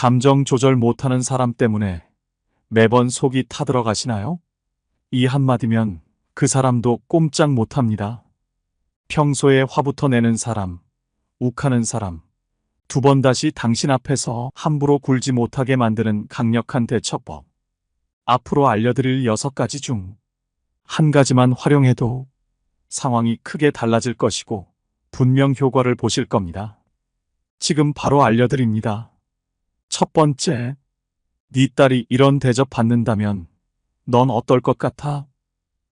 감정 조절 못하는 사람 때문에 매번 속이 타들어 가시나요? 이 한마디면 그 사람도 꼼짝 못합니다. 평소에 화부터 내는 사람, 욱하는 사람, 두 번 다시 당신 앞에서 함부로 굴지 못하게 만드는 강력한 대처법. 앞으로 알려드릴 여섯 가지 중 한 가지만 활용해도 상황이 크게 달라질 것이고 분명 효과를 보실 겁니다. 지금 바로 알려드립니다. 첫 번째, 네 딸이 이런 대접 받는다면 넌 어떨 것 같아?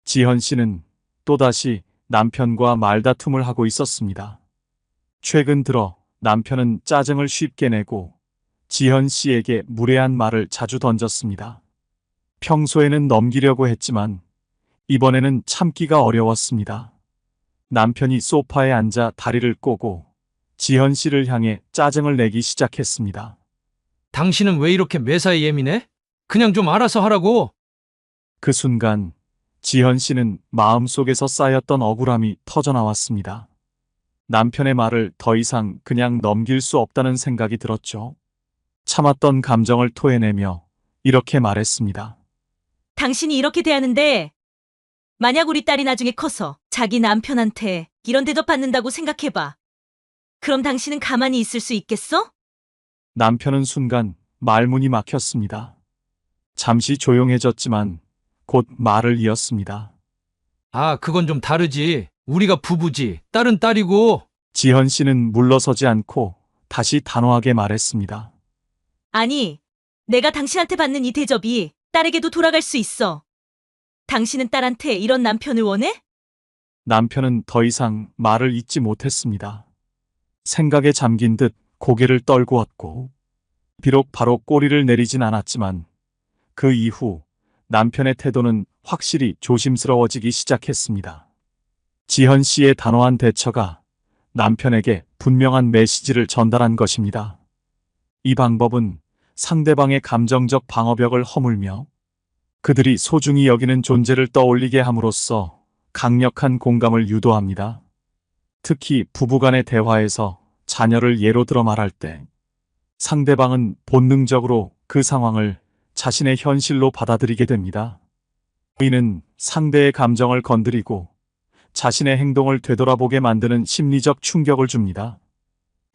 지현 씨는 또다시 남편과 말다툼을 하고 있었습니다. 최근 들어 남편은 짜증을 쉽게 내고 지현 씨에게 무례한 말을 자주 던졌습니다. 평소에는 넘기려고 했지만 이번에는 참기가 어려웠습니다. 남편이 소파에 앉아 다리를 꼬고 지현 씨를 향해 짜증을 내기 시작했습니다. 당신은 왜 이렇게 매사에 예민해? 그냥 좀 알아서 하라고. 그 순간 지현 씨는 마음속에서 쌓였던 억울함이 터져나왔습니다. 남편의 말을 더 이상 그냥 넘길 수 없다는 생각이 들었죠. 참았던 감정을 토해내며 이렇게 말했습니다. 당신이 이렇게 대하는데 만약 우리 딸이 나중에 커서 자기 남편한테 이런 대접 받는다고 생각해봐. 그럼 당신은 가만히 있을 수 있겠어? 남편은 순간 말문이 막혔습니다. 잠시 조용해졌지만 곧 말을 이었습니다. 아, 그건 좀 다르지. 우리가 부부지. 딸은 딸이고. 지현 씨는 물러서지 않고 다시 단호하게 말했습니다. 아니, 내가 당신한테 받는 이 대접이 딸에게도 돌아갈 수 있어. 당신은 딸한테 이런 남편을 원해? 남편은 더 이상 말을 잇지 못했습니다. 생각에 잠긴 듯 고개를 떨구었고, 비록 바로 꼬리를 내리진 않았지만, 그 이후 남편의 태도는 확실히 조심스러워지기 시작했습니다. 지현 씨의 단호한 대처가 남편에게 분명한 메시지를 전달한 것입니다. 이 방법은 상대방의 감정적 방어벽을 허물며 그들이 소중히 여기는 존재를 떠올리게 함으로써 강력한 공감을 유도합니다. 특히 부부간의 대화에서 자녀를 예로 들어 말할 때 상대방은 본능적으로 그 상황을 자신의 현실로 받아들이게 됩니다. 이는 상대의 감정을 건드리고 자신의 행동을 되돌아보게 만드는 심리적 충격을 줍니다.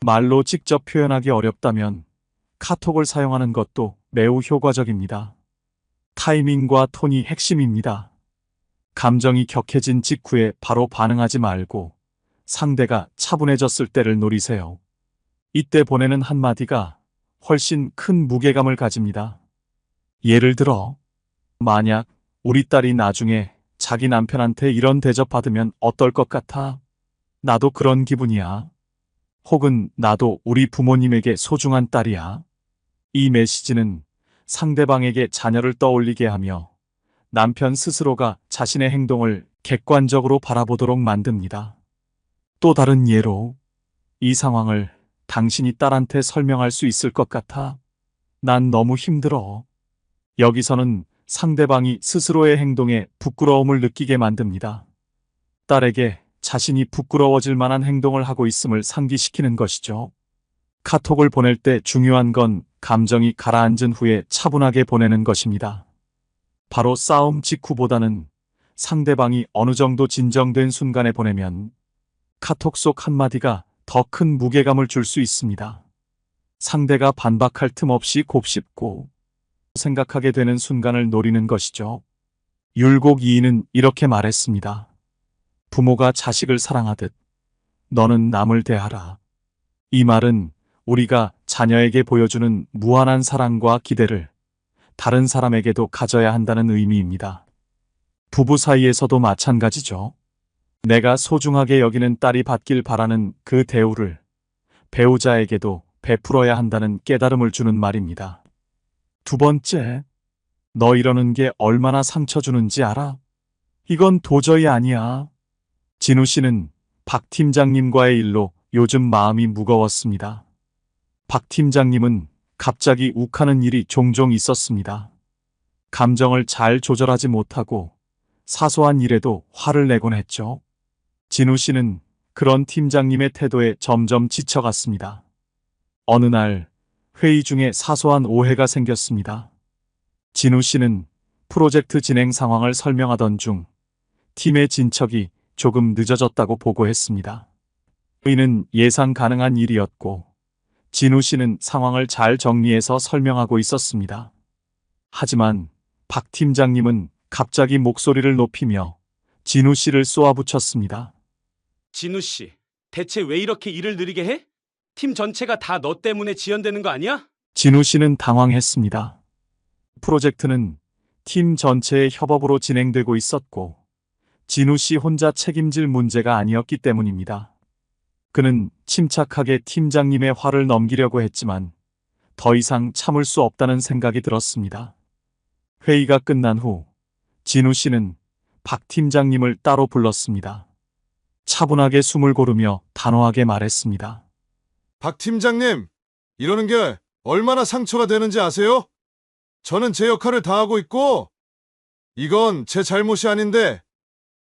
말로 직접 표현하기 어렵다면 카톡을 사용하는 것도 매우 효과적입니다. 타이밍과 톤이 핵심입니다. 감정이 격해진 직후에 바로 반응하지 말고 상대가 차분해졌을 때를 노리세요. 이때 보내는 한마디가 훨씬 큰 무게감을 가집니다. 예를 들어, 만약 우리 딸이 나중에 자기 남편한테 이런 대접 받으면 어떨 것 같아? 나도 그런 기분이야. 혹은 나도 우리 부모님에게 소중한 딸이야. 이 메시지는 상대방에게 자녀를 떠올리게 하며 남편 스스로가 자신의 행동을 객관적으로 바라보도록 만듭니다. 또 다른 예로 이 상황을 당신이 딸한테 설명할 수 있을 것 같아. 난 너무 힘들어. 여기서는 상대방이 스스로의 행동에 부끄러움을 느끼게 만듭니다. 딸에게 자신이 부끄러워질 만한 행동을 하고 있음을 상기시키는 것이죠. 카톡을 보낼 때 중요한 건 감정이 가라앉은 후에 차분하게 보내는 것입니다. 바로 싸움 직후보다는 상대방이 어느 정도 진정된 순간에 보내면 카톡 속 한마디가 더 큰 무게감을 줄 수 있습니다. 상대가 반박할 틈 없이 곱씹고 생각하게 되는 순간을 노리는 것이죠. 율곡 이인은 이렇게 말했습니다. 부모가 자식을 사랑하듯 너는 남을 대하라. 이 말은 우리가 자녀에게 보여주는 무한한 사랑과 기대를 다른 사람에게도 가져야 한다는 의미입니다. 부부 사이에서도 마찬가지죠. 내가 소중하게 여기는 딸이 받길 바라는 그 대우를 배우자에게도 베풀어야 한다는 깨달음을 주는 말입니다. 두 번째, 너 이러는 게 얼마나 상처 주는지 알아? 이건 도저히 아니야. 진우 씨는 박 팀장님과의 일로 요즘 마음이 무거웠습니다. 박 팀장님은 갑자기 욱하는 일이 종종 있었습니다. 감정을 잘 조절하지 못하고 사소한 일에도 화를 내곤 했죠. 진우 씨는 그런 팀장님의 태도에 점점 지쳐갔습니다. 어느 날 회의 중에 사소한 오해가 생겼습니다. 진우 씨는 프로젝트 진행 상황을 설명하던 중 팀의 진척이 조금 늦어졌다고 보고했습니다. 회의는 예상 가능한 일이었고 진우 씨는 상황을 잘 정리해서 설명하고 있었습니다. 하지만 박 팀장님은 갑자기 목소리를 높이며 진우 씨를 쏘아붙였습니다. 진우 씨, 대체 왜 이렇게 일을 느리게 해? 팀 전체가 다 너 때문에 지연되는 거 아니야? 진우 씨는 당황했습니다. 프로젝트는 팀 전체의 협업으로 진행되고 있었고, 진우 씨 혼자 책임질 문제가 아니었기 때문입니다. 그는 침착하게 팀장님의 화를 넘기려고 했지만, 더 이상 참을 수 없다는 생각이 들었습니다. 회의가 끝난 후, 진우 씨는 박 팀장님을 따로 불렀습니다. 차분하게 숨을 고르며 단호하게 말했습니다. 박 팀장님, 이러는 게 얼마나 상처가 되는지 아세요? 저는 제 역할을 다하고 있고, 이건 제 잘못이 아닌데,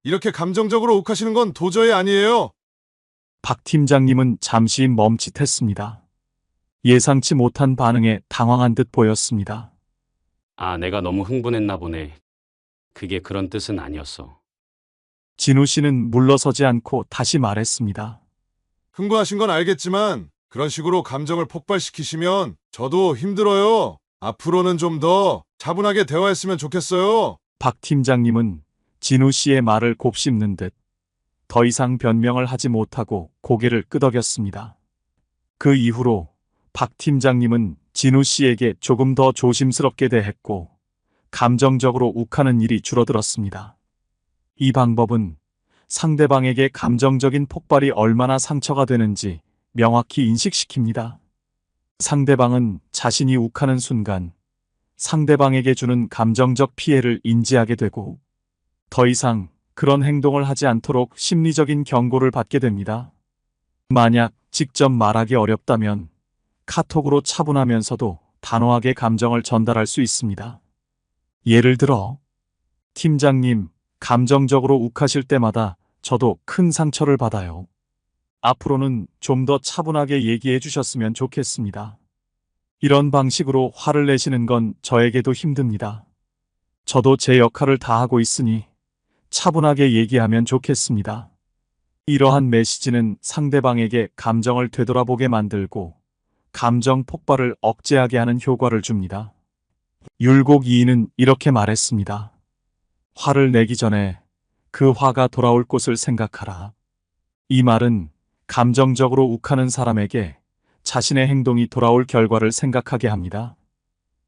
이렇게 감정적으로 욱하시는 건 도저히 아니에요. 박 팀장님은 잠시 멈칫했습니다. 예상치 못한 반응에 당황한 듯 보였습니다. 아, 내가 너무 흥분했나 보네. 그게 그런 뜻은 아니었어. 진우 씨는 물러서지 않고 다시 말했습니다. 흥분하신 건 알겠지만, 그런 식으로 감정을 폭발시키시면 저도 힘들어요. 앞으로는 좀 더 차분하게 대화했으면 좋겠어요. 박 팀장님은 진우 씨의 말을 곱씹는 듯 더 이상 변명을 하지 못하고 고개를 끄덕였습니다. 그 이후로 박 팀장님은 진우 씨에게 조금 더 조심스럽게 대했고 감정적으로 욱하는 일이 줄어들었습니다. 이 방법은 상대방에게 감정적인 폭발이 얼마나 상처가 되는지 명확히 인식시킵니다. 상대방은 자신이 욱하는 순간 상대방에게 주는 감정적 피해를 인지하게 되고 더 이상 그런 행동을 하지 않도록 심리적인 경고를 받게 됩니다. 만약 직접 말하기 어렵다면 카톡으로 차분하면서도 단호하게 감정을 전달할 수 있습니다. 예를 들어, 팀장님, 감정적으로 욱하실 때마다 저도 큰 상처를 받아요. 앞으로는 좀 더 차분하게 얘기해 주셨으면 좋겠습니다. 이런 방식으로 화를 내시는 건 저에게도 힘듭니다. 저도 제 역할을 다 하고 있으니 차분하게 얘기하면 좋겠습니다. 이러한 메시지는 상대방에게 감정을 되돌아보게 만들고 감정 폭발을 억제하게 하는 효과를 줍니다. 율곡 2인은 이렇게 말했습니다. 화를 내기 전에 그 화가 돌아올 곳을 생각하라. 이 말은 감정적으로 욱하는 사람에게 자신의 행동이 돌아올 결과를 생각하게 합니다.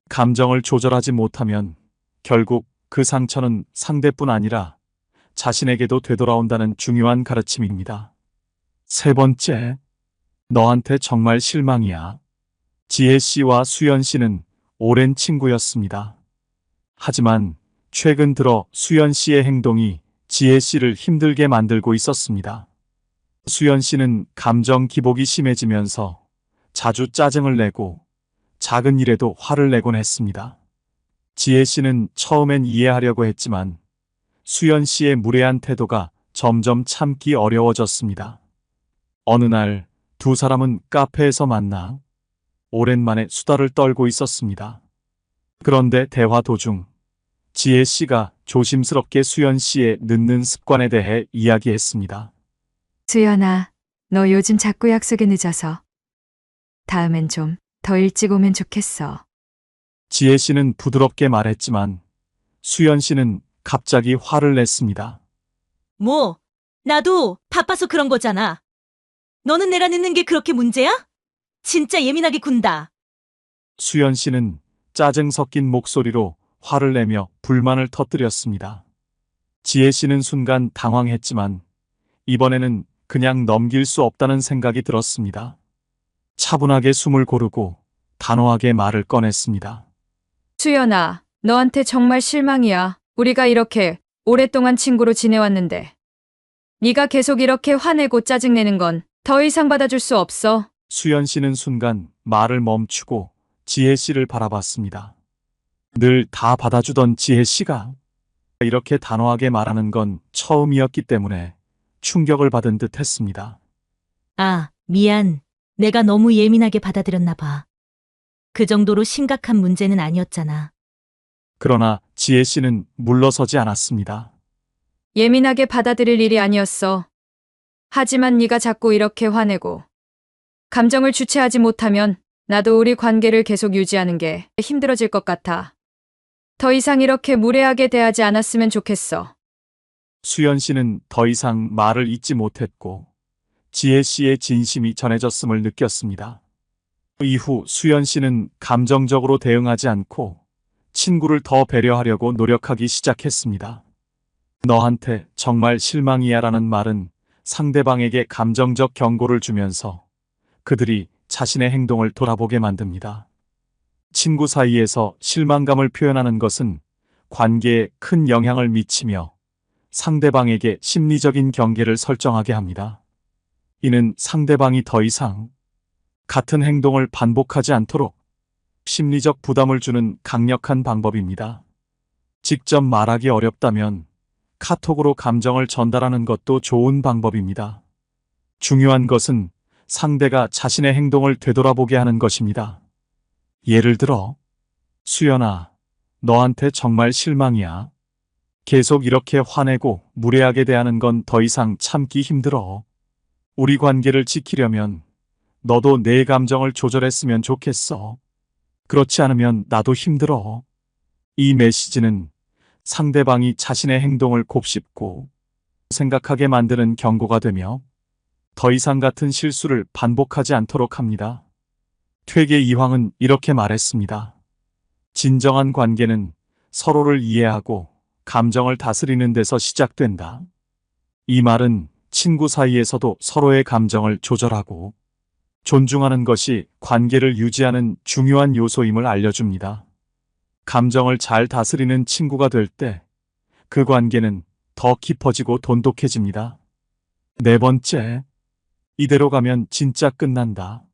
감정을 조절하지 못하면 결국 그 상처는 상대뿐 아니라 자신에게도 되돌아온다는 중요한 가르침입니다. 세 번째, 너한테 정말 실망이야. 지혜 씨와 수연 씨는 오랜 친구였습니다. 하지만 최근 들어 수연 씨의 행동이 지혜 씨를 힘들게 만들고 있었습니다. 수연 씨는 감정 기복이 심해지면서 자주 짜증을 내고 작은 일에도 화를 내곤 했습니다. 지혜 씨는 처음엔 이해하려고 했지만 수연 씨의 무례한 태도가 점점 참기 어려워졌습니다. 어느 날 두 사람은 카페에서 만나 오랜만에 수다를 떨고 있었습니다. 그런데 대화 도중 지혜 씨가 조심스럽게 수연 씨의 늦는 습관에 대해 이야기했습니다. 수연아, 너 요즘 자꾸 약속에 늦어서. 다음엔 좀 더 일찍 오면 좋겠어. 지혜 씨는 부드럽게 말했지만 수연 씨는 갑자기 화를 냈습니다. 뭐, 나도 바빠서 그런 거잖아. 너는 내가 늦는 게 그렇게 문제야? 진짜 예민하게 군다. 수연 씨는 짜증 섞인 목소리로 화를 내며 불만을 터뜨렸습니다. 지혜 씨는 순간 당황했지만 이번에는 그냥 넘길 수 없다는 생각이 들었습니다. 차분하게 숨을 고르고 단호하게 말을 꺼냈습니다. 수연아, 너한테 정말 실망이야. 우리가 이렇게 오랫동안 친구로 지내왔는데. 네가 계속 이렇게 화내고 짜증내는 건 더 이상 받아줄 수 없어. 수연 씨는 순간 말을 멈추고 지혜 씨를 바라봤습니다. 늘 다 받아주던 지혜 씨가 이렇게 단호하게 말하는 건 처음이었기 때문에 충격을 받은 듯 했습니다. 아, 미안. 내가 너무 예민하게 받아들였나 봐. 그 정도로 심각한 문제는 아니었잖아. 그러나 지혜 씨는 물러서지 않았습니다. 예민하게 받아들일 일이 아니었어. 하지만 네가 자꾸 이렇게 화내고 감정을 주체하지 못하면 나도 우리 관계를 계속 유지하는 게 힘들어질 것 같아. 더 이상 이렇게 무례하게 대하지 않았으면 좋겠어. 수연 씨는 더 이상 말을 잇지 못했고 지혜 씨의 진심이 전해졌음을 느꼈습니다. 이후 수연 씨는 감정적으로 대응하지 않고 친구를 더 배려하려고 노력하기 시작했습니다. 너한테 정말 실망이야 라는 말은 상대방에게 감정적 경고를 주면서 그들이 자신의 행동을 돌아보게 만듭니다. 친구 사이에서 실망감을 표현하는 것은 관계에 큰 영향을 미치며 상대방에게 심리적인 경계를 설정하게 합니다. 이는 상대방이 더 이상 같은 행동을 반복하지 않도록 심리적 부담을 주는 강력한 방법입니다. 직접 말하기 어렵다면 카톡으로 감정을 전달하는 것도 좋은 방법입니다. 중요한 것은 상대가 자신의 행동을 되돌아보게 하는 것입니다. 예를 들어, 수연아, 너한테 정말 실망이야. 계속 이렇게 화내고 무례하게 대하는 건 더 이상 참기 힘들어. 우리 관계를 지키려면 너도 내 감정을 조절했으면 좋겠어. 그렇지 않으면 나도 힘들어. 이 메시지는 상대방이 자신의 행동을 곱씹고 생각하게 만드는 경고가 되며 더 이상 같은 실수를 반복하지 않도록 합니다. 퇴계 이황은 이렇게 말했습니다. 진정한 관계는 서로를 이해하고 감정을 다스리는 데서 시작된다. 이 말은 친구 사이에서도 서로의 감정을 조절하고 존중하는 것이 관계를 유지하는 중요한 요소임을 알려줍니다. 감정을 잘 다스리는 친구가 될 때 그 관계는 더 깊어지고 돈독해집니다. 네 번째, 이대로 가면 진짜 끝난다.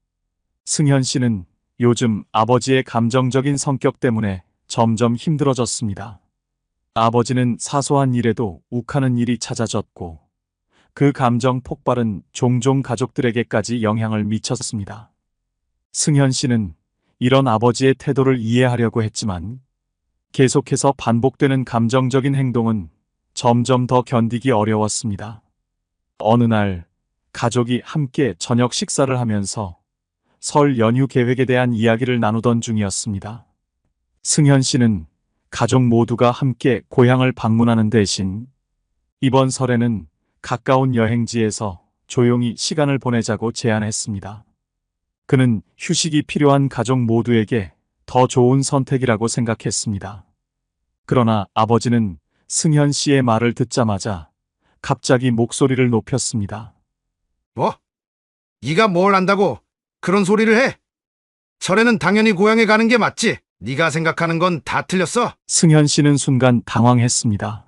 승현 씨는 요즘 아버지의 감정적인 성격 때문에 점점 힘들어졌습니다. 아버지는 사소한 일에도 욱하는 일이 찾아졌고 그 감정 폭발은 종종 가족들에게까지 영향을 미쳤습니다. 승현 씨는 이런 아버지의 태도를 이해하려고 했지만 계속해서 반복되는 감정적인 행동은 점점 더 견디기 어려웠습니다. 어느 날 가족이 함께 저녁 식사를 하면서 설 연휴 계획에 대한 이야기를 나누던 중이었습니다. 승현 씨는 가족 모두가 함께 고향을 방문하는 대신 이번 설에는 가까운 여행지에서 조용히 시간을 보내자고 제안했습니다. 그는 휴식이 필요한 가족 모두에게 더 좋은 선택이라고 생각했습니다. 그러나 아버지는 승현 씨의 말을 듣자마자 갑자기 목소리를 높였습니다. 뭐? 네가 뭘 안다고 그런 소리를 해? 설에는 당연히 고향에 가는 게 맞지. 네가 생각하는 건 다 틀렸어. 승현 씨는 순간 당황했습니다.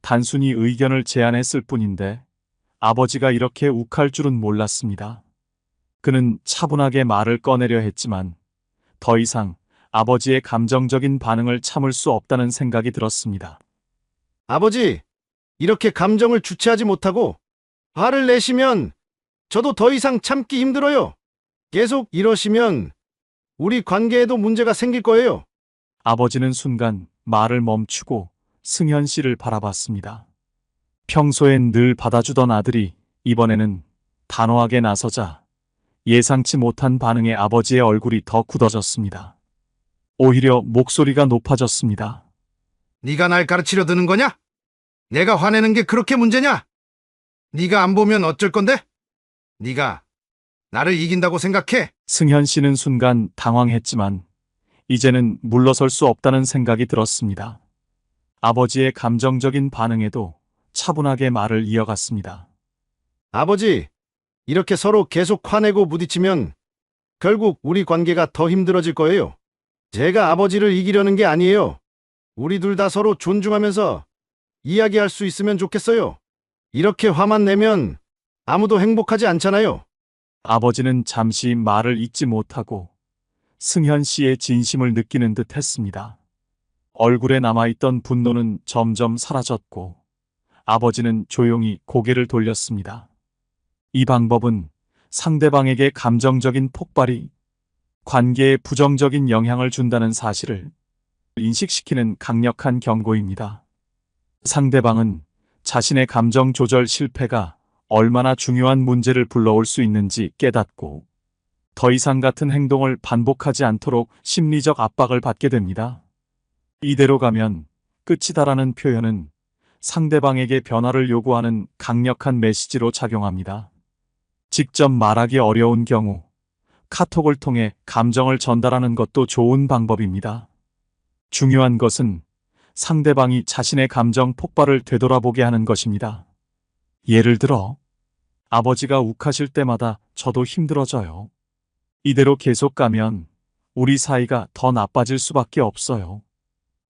단순히 의견을 제안했을 뿐인데 아버지가 이렇게 욱할 줄은 몰랐습니다. 그는 차분하게 말을 꺼내려 했지만 더 이상 아버지의 감정적인 반응을 참을 수 없다는 생각이 들었습니다. 아버지, 이렇게 감정을 주체하지 못하고 화를 내시면 저도 더 이상 참기 힘들어요. 계속 이러시면 우리 관계에도 문제가 생길 거예요. 아버지는 순간 말을 멈추고 승현 씨를 바라봤습니다. 평소엔 늘 받아주던 아들이 이번에는 단호하게 나서자 예상치 못한 반응에 아버지의 얼굴이 더 굳어졌습니다. 오히려 목소리가 높아졌습니다. 네가 날 가르치려 드는 거냐? 내가 화내는 게 그렇게 문제냐? 네가 안 보면 어쩔 건데? 네가 나를 이긴다고 생각해? 승현 씨는 순간 당황했지만 이제는 물러설 수 없다는 생각이 들었습니다. 아버지의 감정적인 반응에도 차분하게 말을 이어갔습니다. 아버지, 이렇게 서로 계속 화내고 부딪히면 결국 우리 관계가 더 힘들어질 거예요. 제가 아버지를 이기려는 게 아니에요. 우리 둘 다 서로 존중하면서 이야기할 수 있으면 좋겠어요. 이렇게 화만 내면 아무도 행복하지 않잖아요. 아버지는 잠시 말을 잇지 못하고 승현 씨의 진심을 느끼는 듯 했습니다. 얼굴에 남아있던 분노는 점점 사라졌고 아버지는 조용히 고개를 돌렸습니다. 이 방법은 상대방에게 감정적인 폭발이 관계에 부정적인 영향을 준다는 사실을 인식시키는 강력한 경고입니다. 상대방은 자신의 감정 조절 실패가 얼마나 중요한 문제를 불러올 수 있는지 깨닫고 더 이상 같은 행동을 반복하지 않도록 심리적 압박을 받게 됩니다. 이대로 가면 끝이다라는 표현은 상대방에게 변화를 요구하는 강력한 메시지로 작용합니다. 직접 말하기 어려운 경우 카톡을 통해 감정을 전달하는 것도 좋은 방법입니다. 중요한 것은 상대방이 자신의 감정 폭발을 되돌아보게 하는 것입니다. 예를 들어, 아버지가 욱하실 때마다 저도 힘들어져요. 이대로 계속 가면 우리 사이가 더 나빠질 수밖에 없어요.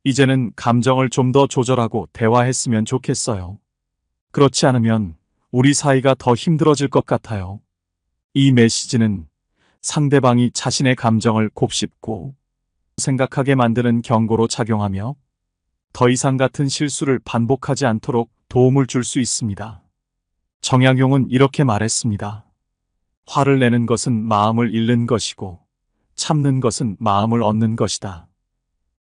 이제는 감정을 좀 더 조절하고 대화했으면 좋겠어요. 그렇지 않으면 우리 사이가 더 힘들어질 것 같아요. 이 메시지는 상대방이 자신의 감정을 곱씹고 생각하게 만드는 경고로 작용하며 더 이상 같은 실수를 반복하지 않도록 도움을 줄 수 있습니다. 정약용은 이렇게 말했습니다. 화를 내는 것은 마음을 잃는 것이고 참는 것은 마음을 얻는 것이다.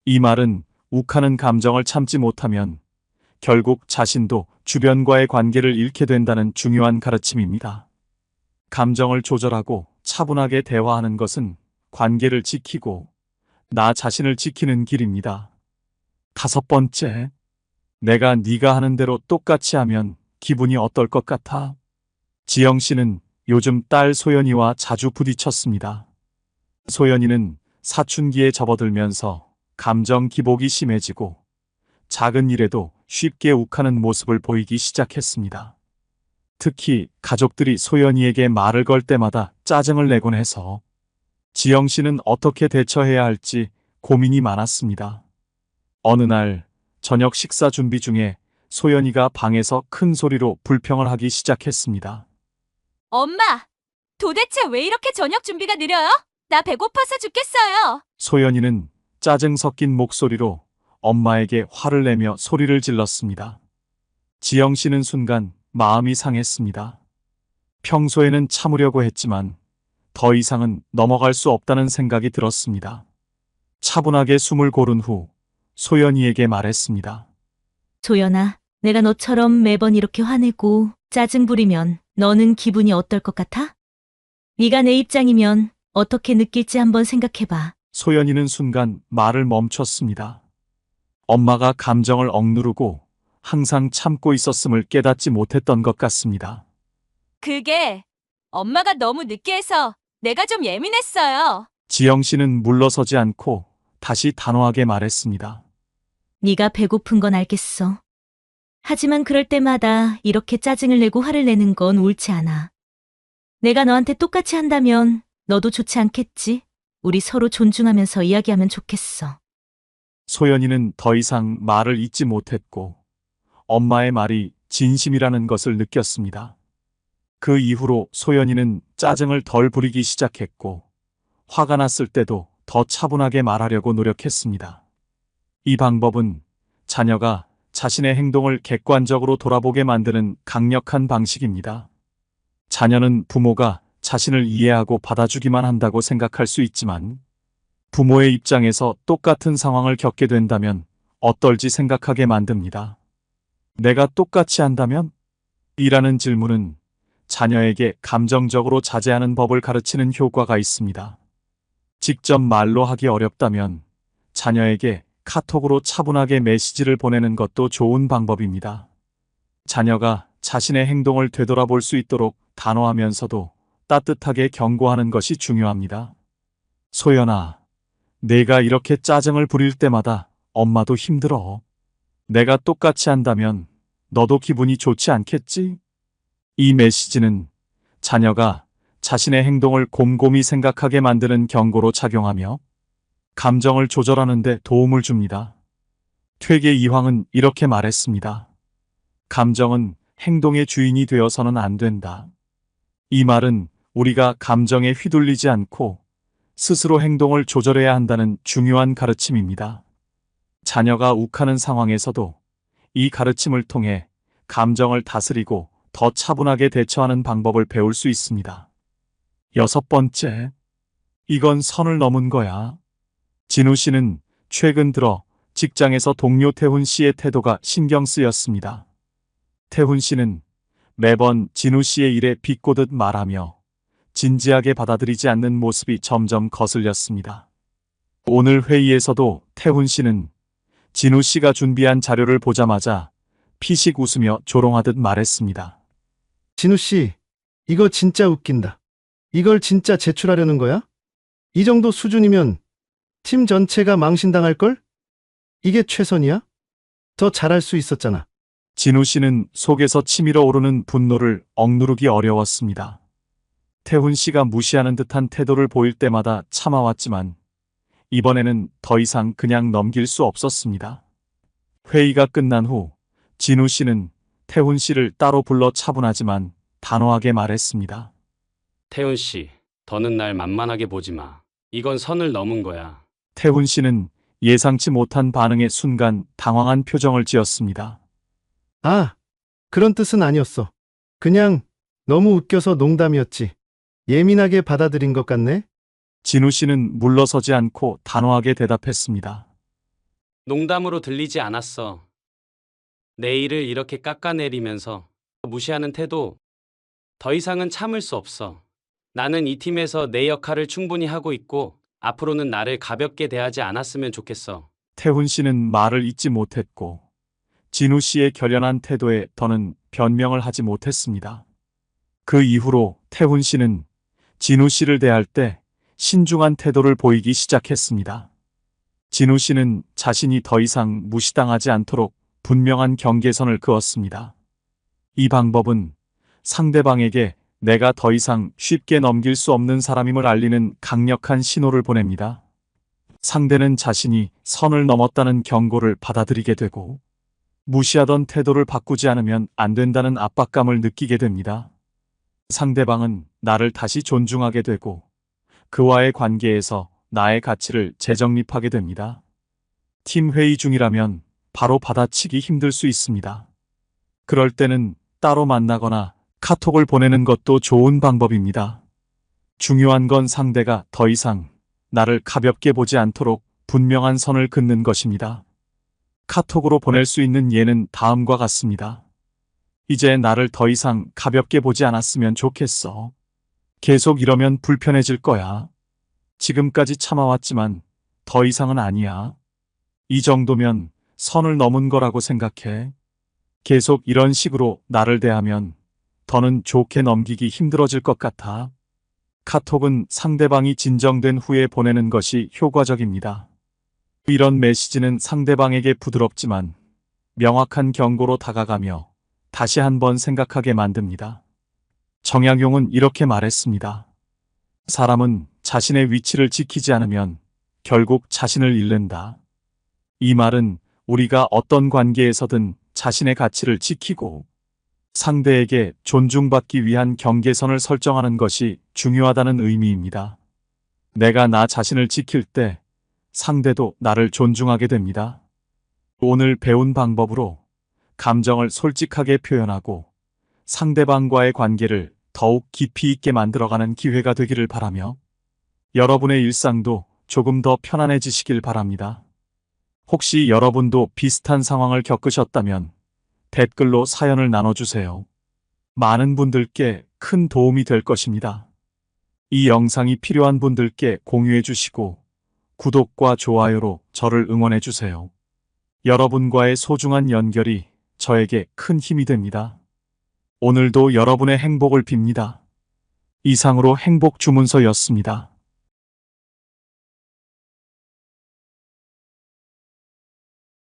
이 말은 욱하는 감정을 참지 못하면 결국 자신도 주변과의 관계를 잃게 된다는 중요한 가르침입니다. 감정을 조절하고 차분하게 대화하는 것은 관계를 지키고 나 자신을 지키는 길입니다. 다섯 번째, 내가 네가 하는 대로 똑같이 하면 기분이 어떨 것 같아? 지영 씨는 요즘 딸 소연이와 자주 부딪혔습니다. 소연이는 사춘기에 접어들면서 감정 기복이 심해지고 작은 일에도 쉽게 욱하는 모습을 보이기 시작했습니다. 특히 가족들이 소연이에게 말을 걸 때마다 짜증을 내곤 해서 지영 씨는 어떻게 대처해야 할지 고민이 많았습니다. 어느 날 저녁 식사 준비 중에 소연이가 방에서 큰 소리로 불평을 하기 시작했습니다. 엄마, 도대체 왜 이렇게 저녁 준비가 느려요? 나 배고파서 죽겠어요. 소연이는 짜증 섞인 목소리로 엄마에게 화를 내며 소리를 질렀습니다. 지영 씨는 순간 마음이 상했습니다. 평소에는 참으려고 했지만 더 이상은 넘어갈 수 없다는 생각이 들었습니다. 차분하게 숨을 고른 후 소연이에게 말했습니다. 소연아, 내가 너처럼 매번 이렇게 화내고 짜증 부리면 너는 기분이 어떨 것 같아? 네가 내 입장이면 어떻게 느낄지 한번 생각해봐. 소연이는 순간 말을 멈췄습니다. 엄마가 감정을 억누르고 항상 참고 있었음을 깨닫지 못했던 것 같습니다. 그게 엄마가 너무 느끼해서 내가 좀 예민했어요. 지영 씨는 물러서지 않고 다시 단호하게 말했습니다. 네가 배고픈 건 알겠어. 하지만 그럴 때마다 이렇게 짜증을 내고 화를 내는 건 옳지 않아. 내가 너한테 똑같이 한다면 너도 좋지 않겠지? 우리 서로 존중하면서 이야기하면 좋겠어. 소연이는 더 이상 말을 잇지 못했고 엄마의 말이 진심이라는 것을 느꼈습니다. 그 이후로 소연이는 짜증을 덜 부리기 시작했고 화가 났을 때도 더 차분하게 말하려고 노력했습니다. 이 방법은 자녀가 자신의 행동을 객관적으로 돌아보게 만드는 강력한 방식입니다. 자녀는 부모가 자신을 이해하고 받아주기만 한다고 생각할 수 있지만 부모의 입장에서 똑같은 상황을 겪게 된다면 어떨지 생각하게 만듭니다. 내가 똑같이 한다면? 이라는 질문은 자녀에게 감정적으로 자제하는 법을 가르치는 효과가 있습니다. 직접 말로 하기 어렵다면 자녀에게 카톡으로 차분하게 메시지를 보내는 것도 좋은 방법입니다. 자녀가 자신의 행동을 되돌아볼 수 있도록 단호하면서도 따뜻하게 경고하는 것이 중요합니다. 소연아, 내가 이렇게 짜증을 부릴 때마다 엄마도 힘들어. 내가 똑같이 한다면 너도 기분이 좋지 않겠지? 이 메시지는 자녀가 자신의 행동을 곰곰이 생각하게 만드는 경고로 작용하며 감정을 조절하는데 도움을 줍니다. 퇴계 이황은 이렇게 말했습니다. 감정은 행동의 주인이 되어서는 안 된다. 이 말은 우리가 감정에 휘둘리지 않고 스스로 행동을 조절해야 한다는 중요한 가르침입니다. 자녀가 욱하는 상황에서도 이 가르침을 통해 감정을 다스리고 더 차분하게 대처하는 방법을 배울 수 있습니다. 여섯 번째, 이건 선을 넘은 거야. 진우 씨는 최근 들어 직장에서 동료 태훈 씨의 태도가 신경 쓰였습니다. 태훈 씨는 매번 진우 씨의 일에 비꼬듯 말하며 진지하게 받아들이지 않는 모습이 점점 거슬렸습니다. 오늘 회의에서도 태훈 씨는 진우 씨가 준비한 자료를 보자마자 피식 웃으며 조롱하듯 말했습니다. 진우 씨, 이거 진짜 웃긴다. 이걸 진짜 제출하려는 거야? 이 정도 수준이면 팀 전체가 망신당할걸? 이게 최선이야? 더 잘할 수 있었잖아. 진우 씨는 속에서 치밀어 오르는 분노를 억누르기 어려웠습니다. 태훈 씨가 무시하는 듯한 태도를 보일 때마다 참아왔지만 이번에는 더 이상 그냥 넘길 수 없었습니다. 회의가 끝난 후 진우 씨는 태훈 씨를 따로 불러 차분하지만 단호하게 말했습니다. 태훈 씨, 더는 날 만만하게 보지 마. 이건 선을 넘은 거야. 태훈 씨는 예상치 못한 반응에 순간 당황한 표정을 지었습니다. 아, 그런 뜻은 아니었어. 그냥 너무 웃겨서 농담이었지. 예민하게 받아들인 것 같네? 진우 씨는 물러서지 않고 단호하게 대답했습니다. 농담으로 들리지 않았어. 내 일을 이렇게 깎아내리면서 무시하는 태도 더 이상은 참을 수 없어. 나는 이 팀에서 내 역할을 충분히 하고 있고 앞으로는 나를 가볍게 대하지 않았으면 좋겠어. 태훈 씨는 말을 잇지 못했고 진우 씨의 결연한 태도에 더는 변명을 하지 못했습니다. 그 이후로 태훈 씨는 진우 씨를 대할 때 신중한 태도를 보이기 시작했습니다. 진우 씨는 자신이 더 이상 무시당하지 않도록 분명한 경계선을 그었습니다. 이 방법은 상대방에게 내가 더 이상 쉽게 넘길 수 없는 사람임을 알리는 강력한 신호를 보냅니다. 상대는 자신이 선을 넘었다는 경고를 받아들이게 되고 무시하던 태도를 바꾸지 않으면 안 된다는 압박감을 느끼게 됩니다. 상대방은 나를 다시 존중하게 되고 그와의 관계에서 나의 가치를 재정립하게 됩니다. 팀 회의 중이라면 바로 받아치기 힘들 수 있습니다. 그럴 때는 따로 만나거나 카톡을 보내는 것도 좋은 방법입니다. 중요한 건 상대가 더 이상 나를 가볍게 보지 않도록 분명한 선을 긋는 것입니다. 카톡으로 보낼 수 있는 예는 다음과 같습니다. 이제 나를 더 이상 가볍게 보지 않았으면 좋겠어. 계속 이러면 불편해질 거야. 지금까지 참아왔지만 더 이상은 아니야. 이 정도면 선을 넘은 거라고 생각해. 계속 이런 식으로 나를 대하면 더는 좋게 넘기기 힘들어질 것 같아. 카톡은 상대방이 진정된 후에 보내는 것이 효과적입니다. 이런 메시지는 상대방에게 부드럽지만 명확한 경고로 다가가며 다시 한번 생각하게 만듭니다. 정약용은 이렇게 말했습니다. 사람은 자신의 위치를 지키지 않으면 결국 자신을 잃는다. 이 말은 우리가 어떤 관계에서든 자신의 가치를 지키고 상대에게 존중받기 위한 경계선을 설정하는 것이 중요하다는 의미입니다. 내가 나 자신을 지킬 때 상대도 나를 존중하게 됩니다. 오늘 배운 방법으로 감정을 솔직하게 표현하고 상대방과의 관계를 더욱 깊이 있게 만들어가는 기회가 되기를 바라며 여러분의 일상도 조금 더 편안해지시길 바랍니다. 혹시 여러분도 비슷한 상황을 겪으셨다면 댓글로 사연을 나눠주세요. 많은 분들께 큰 도움이 될 것입니다. 이 영상이 필요한 분들께 공유해 주시고 구독과 좋아요로 저를 응원해 주세요. 여러분과의 소중한 연결이 저에게 큰 힘이 됩니다. 오늘도 여러분의 행복을 빕니다. 이상으로 행복 주문서였습니다.